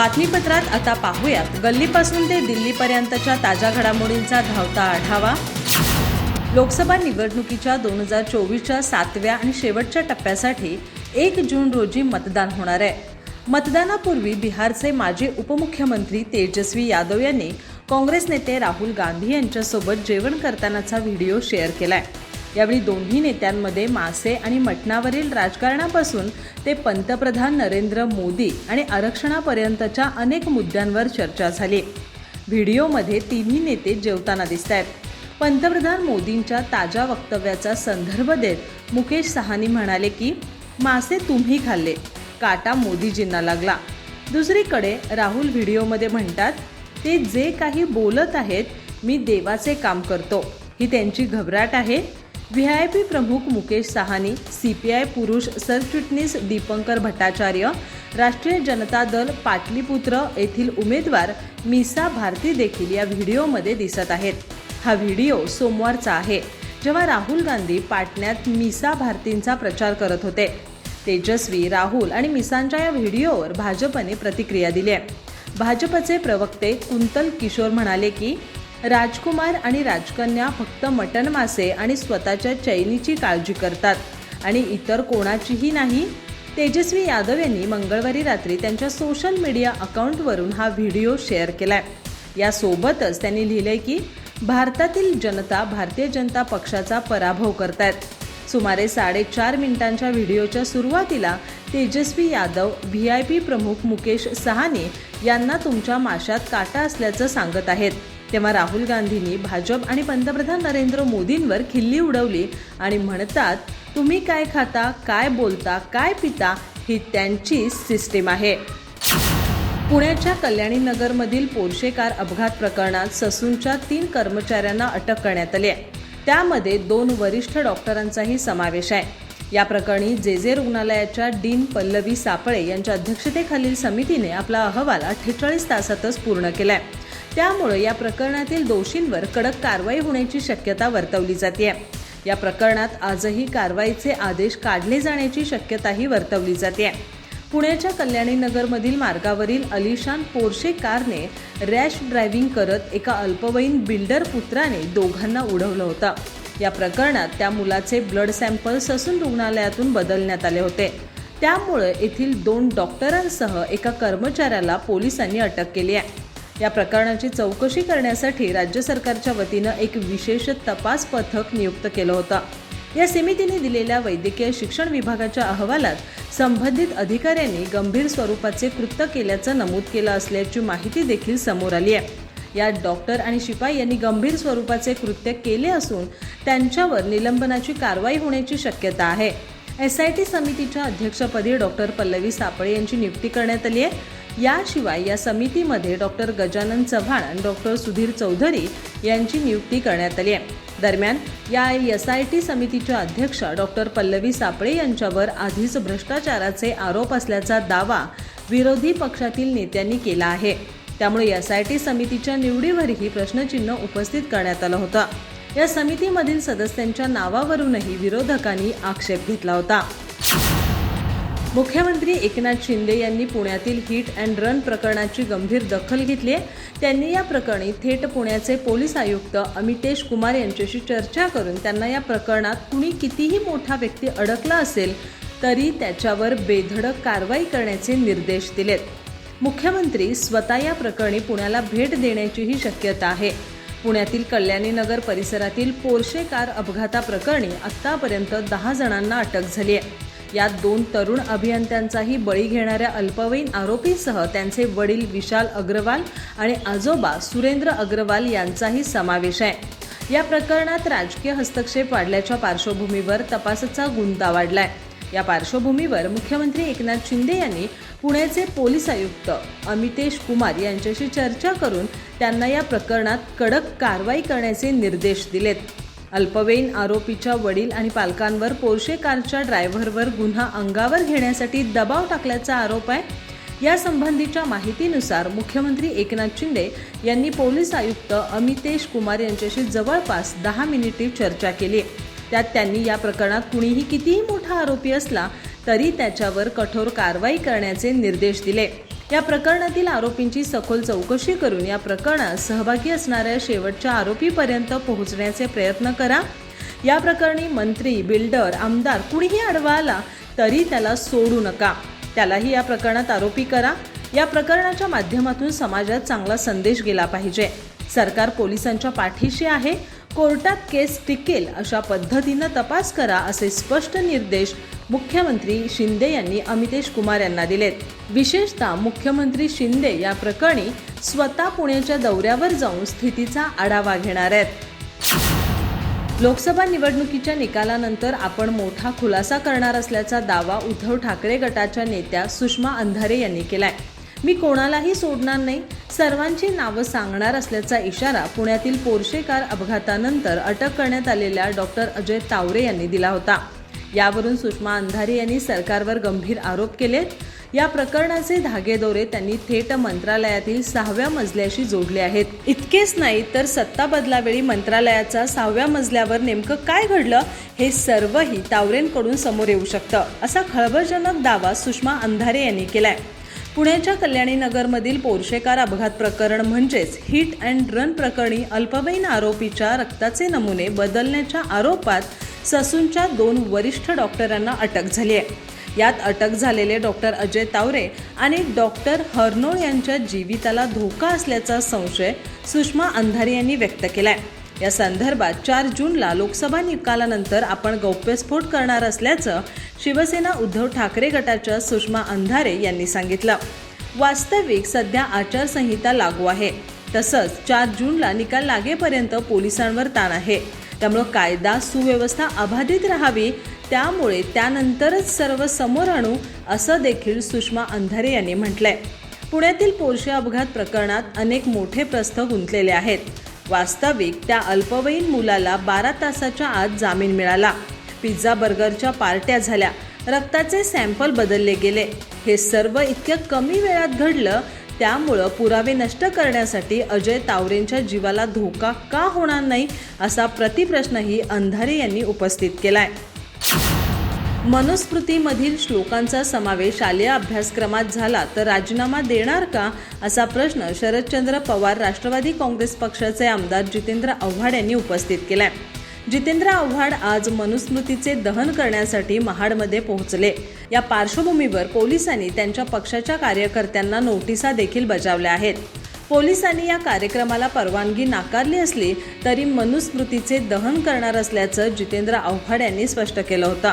बातमीपत्रात आता पाहूयात. गल्लीपासून ते दिल्लीपर्यंतच्या ताज्या घडामोडींचा धावता आढावा. लोकसभा निवडणुकीच्या दोन हजार चोवीसच्या सातव्या आणि शेवटच्या टप्प्यासाठी एक जून रोजी मतदान होणार आहे. मतदानापूर्वी बिहारचे माजी उपमुख्यमंत्री तेजस्वी यादव यांनी काँग्रेस नेते राहुल गांधी यांच्यासोबत जेवण करतानाचा व्हिडिओ शेअर केला आहे यावेळी दोन्ही नेत्यांमध्ये मासे आणि मटणावरील राजकारणापासून ते पंतप्रधान नरेंद्र मोदी आणि आरक्षणापर्यंतच्या अनेक मुद्द्यांवर चर्चा झाली. व्हिडिओमध्ये तिन्ही नेते जेवताना दिसत आहेत पंतप्रधान मोदींच्या ताज्या वक्तव्याचा संदर्भ देत मुकेश सहानी म्हणाले की मासे तुम्ही खाल्ले. काटा मोदीजींना लागला. दुसरीकडे राहुल व्हिडिओमध्ये म्हणतात ते जे काही बोलत आहेत मी देवाचे काम करतो. ही त्यांची घबराट आहे. व्ही आय पी प्रमुख Mukesh Sahani C P I पुरुष सरचिटणीस दीपंकर भट्टाचार्य राष्ट्रीय जनता दल पाटलीपुत्र येथील उमेदवार मिसा भारती देखील या व्हिडिओमध्ये दिसत आहेत. हा व्हिडिओ सोमवारचा आहे जेव्हा राहुल गांधी पाटण्यात मिसा भारतींचा प्रचार करत होते. तेजस्वी राहुल आणि मिसांच्या या व्हिडिओवर भाजपने प्रतिक्रिया दिली आहे. भाजपचे प्रवक्ते कुंतल किशोर म्हणाले की राजकुमार आणि राजकन्या फक्त मटण मासे आणि स्वतःच्या चैनीची काळजी करतात. आणि इतर कोणाचीही नाही. तेजस्वी यादव यांनी मंगळवारी रात्री त्यांच्या सोशल मीडिया अकाउंटवरून हा व्हिडिओ शेअर केलाय. यासोबतच त्यांनी लिहिलंय की भारतातील जनता भारतीय जनता पक्षाचा पराभव करतायत. सुमारे साडेचार मिनिटांच्या व्हिडिओच्या सुरुवातीला Tejashwi Yadav V I P प्रमुख मुकेश सहानी यांना तुमच्या माशात काटा असल्याचं सांगत आहेत. तेव्हा राहुल गांधींनी भाजप आणि पंतप्रधान नरेंद्र मोदींवर खिल्ली उडवली आणि म्हणतात तुम्ही काय खाता काय बोलता काय पिता ही त्यांची सिस्टीम आहे. पुण्याच्या कल्याणी नगरमधील पोर्शे कार अपघात प्रकरणात ससूनच्या तीन कर्मचाऱ्यांना अटक करण्यात आली आहे. त्यामध्ये दोन वरिष्ठ डॉक्टरांचाही समावेश आहे. या प्रकरणी जे जे रुग्णालयाच्या डीन पल्लवी सापळे यांच्या अध्यक्षतेखालील समितीने आपला अहवाल अठ्ठेचाळीस तासातच पूर्ण केला आहे त्यामुळे या प्रकरणातील दोषींवर कडक कारवाई होण्याची शक्यता वर्तवली जाते. या प्रकरणात आजही कारवाईचे आदेश काढले जाण्याची शक्यताही वर्तवली जाते. पुण्याच्या कल्याणी नगरमधील मार्गावरील अलिशान पोर्शे कारने रॅश ड्रायव्हिंग करत एका अल्पवयीन बिल्डर पुत्राने दोघांना उडवलं होतं. या प्रकरणात त्या मुलाचे ब्लड सॅम्पल ससून रुग्णालयातून बदलण्यात आले होते. त्यामुळे येथील दोन डॉक्टरांसह एका कर्मचाऱ्याला पोलिसांनी अटक केली आहे. या प्रकरणाची चौकशी करण्यासाठी राज्य सरकारच्या वतीनं एक विशेष तपास पथक नियुक्त केलं होतं. या समितीने दिलेल्या वैद्यकीय शिक्षण विभागाच्या अहवालात संबंधित अधिकाऱ्यांनी गंभीर स्वरूपाचे कृत्य केल्याचं नमूद केलं असल्याची माहिती देखील समोर आली आहे. यात डॉक्टर आणि शिपाई यांनी गंभीर स्वरूपाचे कृत्य केले असून त्यांच्यावर निलंबनाची कारवाई होण्याची शक्यता आहे. एस आय टी समितीच्या अध्यक्षपदी डॉक्टर पल्लवी सापळे यांची नियुक्ती करण्यात आली आहे. याशिवाय या समितीमध्ये डॉक्टर गजानन चव्हाण आणि डॉक्टर सुधीर चौधरी यांची नियुक्ती करण्यात आली आहे. दरम्यान या एस आय टी समितीच्या अध्यक्ष डॉक्टर पल्लवी सापळे यांच्यावर आधीच भ्रष्टाचाराचे आरोप असल्याचा दावा विरोधी पक्षातील नेत्यांनी केला आहे. त्यामुळे एस आय टी समितीच्या निवडीवरही प्रश्नचिन्ह उपस्थित करण्यात आलं होतं. या समितीमधील सदस्यांच्या नावावरूनही विरोधकांनी आक्षेप घेतला होता. मुख्यमंत्री एकनाथ शिंदे यांनी पुण्यातील हिट अँड रन प्रकरणाची गंभीर दखल घेतली आहे. त्यांनी या प्रकरणी थेट पुण्याचे पोलीस आयुक्त अमितेश कुमार यांच्याशी चर्चा करून त्यांना या प्रकरणात कुणी कितीही मोठा व्यक्ती अडकला असेल तरी त्याच्यावर बेधडक कारवाई करण्याचे निर्देश दिलेत. मुख्यमंत्री स्वतः या प्रकरणी पुण्याला भेट देण्याचीही शक्यता आहे. पुण्यातील कल्याणी नगर परिसरातील पोर्शे कार अपघाताप्रकरणी आत्तापर्यंत दहा जणांना अटक झाली आहे. यात दोन तरुण अभियंत्यांचाही बळी घेणाऱ्या अल्पवयीन आरोपीसह त्यांचे वडील विशाल अग्रवाल आणि आजोबा सुरेंद्र अग्रवाल यांचाही समावेश आहे. या प्रकरणात राजकीय हस्तक्षेप वाढल्याच्या पार्श्वभूमीवर तपासाचा गुंता वाढलाय. या पार्श्वभूमीवर मुख्यमंत्री एकनाथ शिंदे यांनी पुण्याचे पोलीस आयुक्त अमितेश कुमार यांच्याशी चर्चा करून त्यांना या प्रकरणात कडक कारवाई करण्याचे निर्देश दिलेत. अल्पवयीन आरोपीच्या वडील आणि पालकांवर पोर्शे कारच्या ड्रायव्हरवर गुन्हा अंगावर घेण्यासाठी दबाव टाकल्याचा आरोप आहे. यासंबंधीच्या माहितीनुसार मुख्यमंत्री एकनाथ शिंदे यांनी पोलीस आयुक्त अमितेश कुमार यांच्याशी जवळपास दहा मिनिटे चर्चा केली. त्यात त्यांनी या प्रकरणात कुणीही कितीही मोठा आरोपी असला तरी त्याच्यावर कठोर कारवाई करण्याचे निर्देश दिले. या प्रकरणातील आरोपींची सखोल चौकशी करून या प्रकरणात सहभागी असणाऱ्या शेवटच्या आरोपीपर्यंत पोहोचण्याचे प्रयत्न करा. या प्रकरणी मंत्री बिल्डर आमदार कुणीही आडवा आला तरी त्याला सोडू नका. त्यालाही या प्रकरणात आरोपी करा. या प्रकरणाच्या माध्यमातून समाजात चांगला संदेश गेला पाहिजे. सरकार पोलिसांच्या पाठीशी आहे. कोर्टात केस टिकेल अशा पद्धतीनं तपास करा असे स्पष्ट निर्देश मुख्यमंत्री शिंदे यांनी अमितेश कुमार यांना दिलेत. विशेषतः मुख्यमंत्री शिंदे या प्रकरणी स्वतः पुण्याच्या दौऱ्यावर जाऊन स्थितीचा आढावा घेणार आहेत. लोकसभा निवडणुकीच्या निकालानंतर आपण मोठा खुलासा करणार असल्याचा दावा उद्धव ठाकरे गटाच्या नेत्या सुषमा अंधारे यांनी केलाय. मी कोणालाही सोडणार नाही. सर्वांची नावं सांगणार असल्याचा इशारा पुण्यातील पोर्शे कार अपघातानंतर अटक करण्यात आलेल्या डॉक्टर अजय तावरे यांनी दिला होता. यावरून सुषमा अंधारे यांनी सरकारवर गंभीर आरोप केलेत. या प्रकरणाचे धागेदोरे त्यांनी थेट मंत्रालयातील सहाव्या मजल्याशी जोडले आहेत. इतकेच नाही तर सत्ता बदलावेळी मंत्रालयाचा सहाव्या मजल्यावर नेमकं काय घडलं हे सर्वही तावरेंकडून समोर येऊ शकतं असा खळबळजनक दावा सुषमा अंधारे यांनी केलाय. पुण्याच्या कल्याणी नगरमधील पोर्शेकार अपघात प्रकरण म्हणजेच हिट अँड रन प्रकरणी अल्पवयीन आरोपीच्या रक्ताचे नमुने बदलण्याच्या आरोपात ससूनच्या दोन वरिष्ठ डॉक्टरांना अटक झाली आहे. यात अटक झालेले डॉक्टर अजय तावरे आणि डॉक्टर हर्नोळ यांच्या जीविताला धोका असल्याचा संशय सुषमा अंधारे यांनी व्यक्त केला आहे या संदर्भात चार जूनला लोकसभा निकालानंतर आपण गौप्यस्फोट करणार असल्याचं शिवसेना उद्धव ठाकरे गटाच्या सुषमा अंधारे यांनी सांगितलं वास्तविक सध्या आचारसंहिता लागू आहे. तसंच चार जूनला निकाल लागेपर्यंत पोलिसांवर ताण आहे. त्यामुळं कायदा सुव्यवस्था अबाधित राहावी. त्यामुळे त्यानंतरच सर्व समोर आणू असं देखील सुषमा अंधारे यांनी म्हटलंय. पुण्यातील पोर्शे अपघात प्रकरणात अनेक मोठे प्रस्थ गुंतलेले आहेत. वास्तविक त्या अल्पवयीन मुलाला बारा तासाच्या आत जामीन मिळाला. पिझ्झा बर्गरच्या पार्ट्या झाल्या. रक्ताचे सॅम्पल बदलले गेले. हे सर्व इतक्या कमी वेळात घडलं त्यामुळं पुरावे नष्ट करण्यासाठी अजय तावरेंच्या जीवाला धोका का होणार नाही असा प्रतिप्रश्नही अंधारे यांनी उपस्थित केलाय. मनुस्मृतीमधील श्लोकांचा समावेश शालेय अभ्यासक्रमात झाला तर राजीनामा देणार का असा प्रश्न शरदचंद्र पवार राष्ट्रवादी काँग्रेस पक्षाचे आमदार जितेंद्र आव्हाड यांनी उपस्थित केलाय. जितेंद्र आव्हाड आज मनुस्मृतीचे दहन करण्यासाठी महाडमध्ये पोहोचले. या पार्श्वभूमीवर पोलिसांनी त्यांच्या पक्षाच्या कार्यकर्त्यांना नोटिसा देखील बजावल्या आहेत. पोलिसांनी या कार्यक्रमाला परवानगी नाकारली असली तरी मनुस्मृतीचे दहन करणार असल्याचं जितेंद्र आव्हाड यांनी स्पष्ट केलं होतं.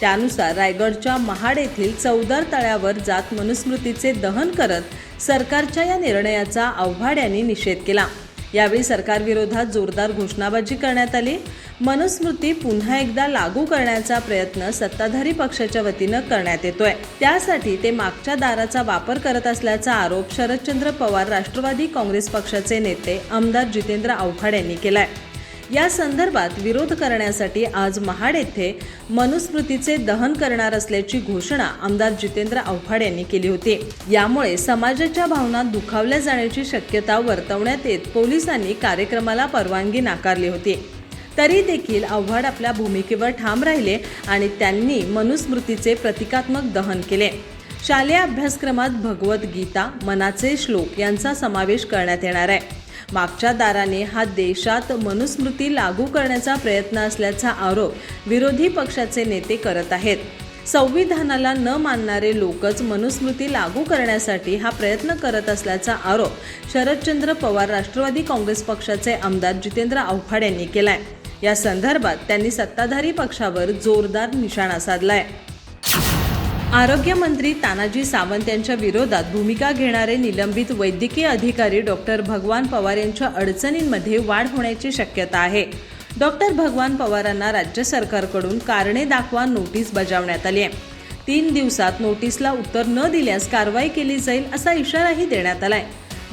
त्यानुसार रायगडच्या महाड येथील चौदार तळ्यावर जात मनुस्मृतीचे दहन करत सरकारच्या या निर्णयाचा आव्हाड यांनी निषेध केला. यावेळी सरकारविरोधात जोरदार घोषणाबाजी करण्यात आली. मनुस्मृती पुन्हा एकदा लागू करण्याचा प्रयत्न सत्ताधारी पक्षाच्या वतीनं करण्यात येतोय. त्यासाठी ते मागच्या दाराचा वापर करत असल्याचा आरोप शरदचंद्र पवार राष्ट्रवादी काँग्रेस पक्षाचे नेते आमदार जितेंद्र आव्हाड यांनी केलाय. या संदर्भात विरोध करण्यासाठी आज महाड येथे मनुस्मृतीचे दहन करणार असल्याची घोषणा आमदार जितेंद्र आव्हाड यांनी केली होती. यामुळे समाजाच्या भावना दुखावल्या जाण्याची शक्यता वर्तवण्यात येत पोलिसांनी कार्यक्रमाला परवानगी नाकारली होती. तरी देखील आव्हाड आपल्या भूमिकेवर ठाम राहिले आणि त्यांनी मनुस्मृतीचे प्रतिकात्मक दहन केले. शालेय अभ्यासक्रमात भगवद्गीता मनाचे श्लोक यांचा समावेश करण्यात येणार आहे. मागच्या दाराने हा देशात मनुस्मृती लागू करण्याचा प्रयत्न असल्याचा आरोप विरोधी पक्षाचे नेते करत आहेत. संविधानाला न मानणारे लोकच मनुस्मृती लागू करण्यासाठी हा प्रयत्न करत असल्याचा आरोप शरदचंद्र पवार राष्ट्रवादी काँग्रेस पक्षाचे आमदार जितेंद्र आव्हाड यांनी केलाय. या संदर्भात त्यांनी सत्ताधारी पक्षावर जोरदार निशाणा साधलाय. आरोग्यमंत्री तानाजी सावंत यांच्या विरोधात भूमिका घेणारे निलंबित वैद्यकीय अधिकारी डॉक्टर भगवान पवार यांच्या अडचणींमध्ये वाढ होण्याची शक्यता आहे. डॉक्टर भगवान पवारांना राज्य सरकारकडून कारणे दाखवा नोटीस बजावण्यात आली आहे. तीन दिवसात नोटीसला उत्तर न दिल्यास कारवाई केली जाईल असा इशाराही देण्यात आलाय.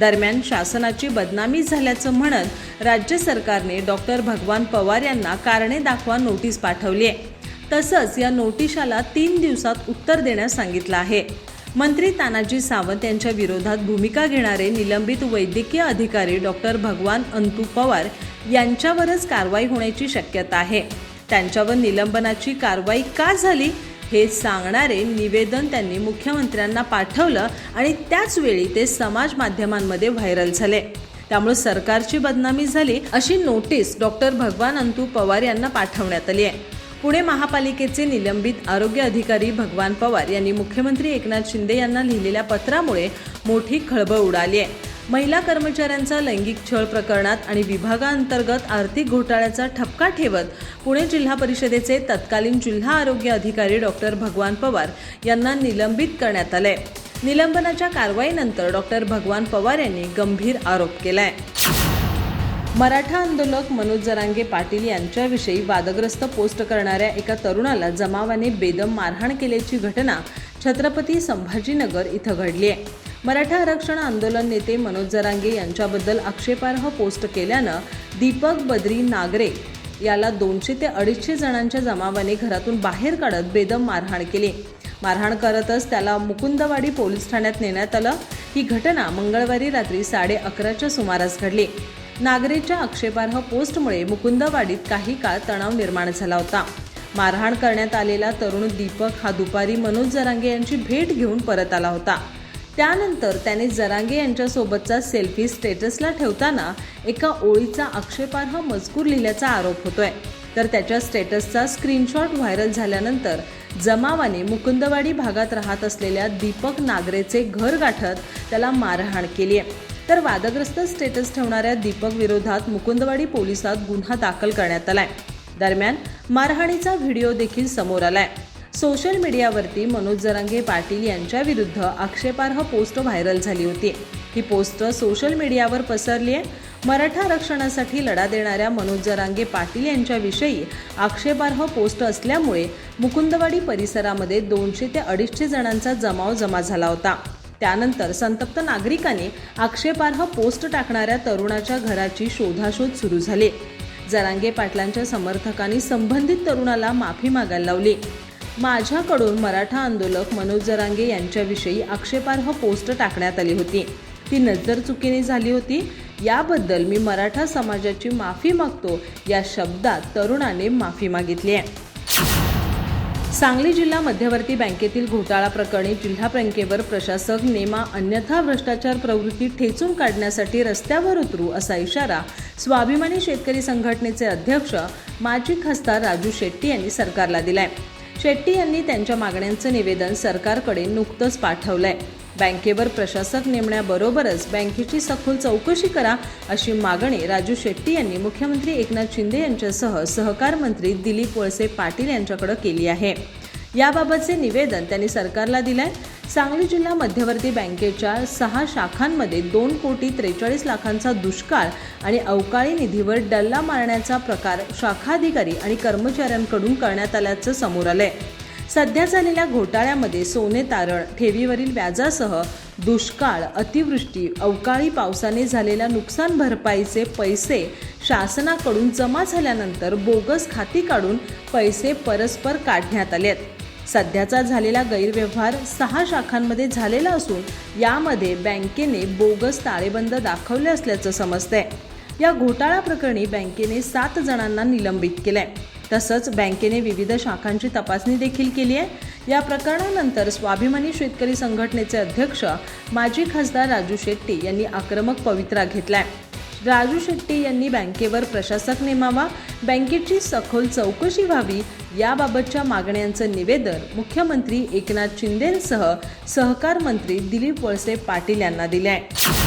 दरम्यान शासनाची बदनामी झाल्याचं म्हणत राज्य सरकारने डॉक्टर भगवान पवार यांना कारणे दाखवा नोटीस पाठवली आहे. तसंच या नोटिशाला तीन दिवसात उत्तर देण्यास सांगितलं आहे. मंत्री तानाजी सावंत यांच्या विरोधात भूमिका घेणारे निलंबित वैद्यकीय अधिकारी डॉक्टर भगवान अंतू पवार यांच्यावरच कारवाई होण्याची शक्यता आहे. त्यांच्यावर निलंबनाची कारवाई का झाली हे सांगणारे निवेदन त्यांनी मुख्यमंत्र्यांना पाठवलं आणि त्याचवेळी ते समाज माध्यमांमध्ये व्हायरल झाले. त्यामुळे सरकारची बदनामी झाली अशी नोटीस डॉक्टर भगवान अंतू पवार यांना पाठवण्यात आली आहे. पुणे महापालिकेचे निलंबित आरोग्य अधिकारी भगवान पवार यांनी मुख्यमंत्री एकनाथ शिंदे यांना लिहिलेल्या पत्रामुळे मोठी खळबळ उडाली आहे. महिला कर्मचाऱ्यांचा लैंगिक छळ प्रकरणात आणि विभागाअंतर्गत आर्थिक घोटाळ्याचा ठपका ठेवत पुणे जिल्हा परिषदेचे तत्कालीन जिल्हा आरोग्य अधिकारी डॉक्टर भगवान पवार यांना निलंबित करण्यात आले निलंबनाच्या कारवाईनंतर डॉक्टर भगवान पवार यांनी गंभीर आरोप केलाय. मराठा आंदोलक मनोज जरांगे पाटील यांच्याविषयी वादग्रस्त पोस्ट करणाऱ्या एका तरुणाला जमावाने बेदम मारहाण केल्याची घटना छत्रपती संभाजीनगर इथं घडली आहे. मराठा आरक्षण आंदोलन नेते मनोज जरांगे यांच्याबद्दल आक्षेपार्ह पोस्ट केल्यानं दीपक बद्री नागरे याला दोनशे ते अडीचशे जणांच्या जमावाने घरातून बाहेर काढत बेदम मारहाण केली. मारहाण करतच त्याला मुकुंदवाडी पोलीस ठाण्यात नेण्यात आलं. ही घटना मंगळवारी रात्री साडे अकराच्या सुमारास घडली. नागरेच्या आक्षेपार्ह पोस्टमुळे मुकुंदवाडीत काही काळ तणाव निर्माण झाला होता. मारहाण करण्यात आलेला तरुण दीपक हा दुपारी मनोज जरांगे यांची भेट घेऊन परत आला होता. त्यानंतर त्याने जरांगे यांच्यासोबतचा सेल्फी स्टेटसला ठेवताना एका ओळीचा आक्षेपार्ह मजकूर लिहिल्याचा आरोप होतोय. तर त्याच्या स्टेटसचा स्क्रीनशॉट व्हायरल झाल्यानंतर जमावाने मुकुंदवाडी भागात राहत असलेल्या दीपक नागरेचे घर गाठत त्याला मारहाण केली आहे तर वादग्रस्त स्टेटस ठेवणाऱ्या दीपक विरोधात मुकुंदवाडी पोलिसात गुन्हा दाखल करण्यात आलाय. दरम्यान मारहाणीचा व्हिडिओ देखील समोर आलाय. सोशल मीडियावरती मनोज जरांगे पाटील यांच्या विरुद्ध आक्षेपार्ह पोस्ट व्हायरल झाली होती. ही पोस्ट सोशल मीडियावर पसरली आहे मराठा आरक्षणासाठी लढा देणाऱ्या मनोज जरांगे पाटील यांच्याविषयी आक्षेपार्ह पोस्ट असल्यामुळे मुकुंदवाडी परिसरामध्ये दोनशे ते अडीचशे जणांचा जमाव जमा झाला होता. त्यानंतर संतप्त नागरिकांनी आक्षेपार्ह पोस्ट टाकणाऱ्या तरुणाच्या घराची शोधाशोध सुरू झाली. जरांगे पाटलांच्या समर्थकांनी संबंधित तरुणाला माफी मागायला लावली. माझ्याकडून मराठा आंदोलक मनोज जरांगे यांच्याविषयी आक्षेपार्ह पोस्ट टाकण्यात आली होती. ती नजर चुकीने झाली होती. याबद्दल मी मराठा समाजाची माफी मागतो या शब्दात तरुणाने माफी मागितली आहे. सांगली जिल्हा मध्यवर्ती बँकेतील घोटाळा प्रकरणी जिल्हा बँकेवर प्रशासक नेमा अन्यथा भ्रष्टाचार प्रवृत्ती ठेचून काढण्यासाठी रस्त्यावर उतरू असा इशारा स्वाभिमानी शेतकरी संघटनेचे अध्यक्ष माजी खासदार राजू शेट्टी यांनी सरकारला दिलाय. शेट्टी यांनी त्यांच्या मागण्यांचं निवेदन सरकारकडे नुकतंच पाठवलंय. बँकेवर प्रशासक नेमण्याबरोबरच बँकेची सखोल चौकशी करा अशी मागणी राजू शेट्टी यांनी मुख्यमंत्री एकनाथ शिंदे यांच्यासह सहकार मंत्री दिलीप वळसे पाटील यांच्याकडे केली आहे. याबाबतचे निवेदन त्यांनी सरकारला दिलं आहे सांगली जिल्हा मध्यवर्ती बँकेच्या सहा शाखांमध्ये दोन कोटी त्रेचाळीस लाखांचा दुष्काळ आणि अवकाळी निधीवर डल्ला मारण्याचा प्रकार शाखाधिकारी आणि कर्मचाऱ्यांकडून करण्यात आल्याचं समोर आलंय. सध्या झालेल्या घोटाळ्यामध्ये सोने तारण ठेवीवरील व्याजासह दुष्काळ अतिवृष्टी अवकाळी पावसाने झालेल्या नुकसान भरपाईचे पैसे शासनाकडून जमा झाल्यानंतर बोगस खाती काढून पैसे परस्पर काढण्यात आले आहेत सध्याचा झालेला गैरव्यवहार सहा शाखांमध्ये झालेला असून यामध्ये बँकेने बोगस ताळेबंद दाखवले असल्याचं समजतंय. या घोटाळा प्रकरणी बँकेने सात जणांना निलंबित केलंय. तसंच बँकेने विविध शाखांची तपासणी देखील केली आहे. या प्रकरणानंतर स्वाभिमानी शेतकरी संघटनेचे अध्यक्ष माजी खासदार राजू शेट्टी यांनी आक्रमक पवित्रा घेतलाय. राजू शेट्टी यांनी बँकेवर प्रशासक नेमावा बँकेची सखोल चौकशी व्हावी याबाबतच्या मागण्यांचं निवेदन मुख्यमंत्री एकनाथ शिंदेंसह सहकार मंत्री दिलीप वळसे पाटील यांना दिले आहे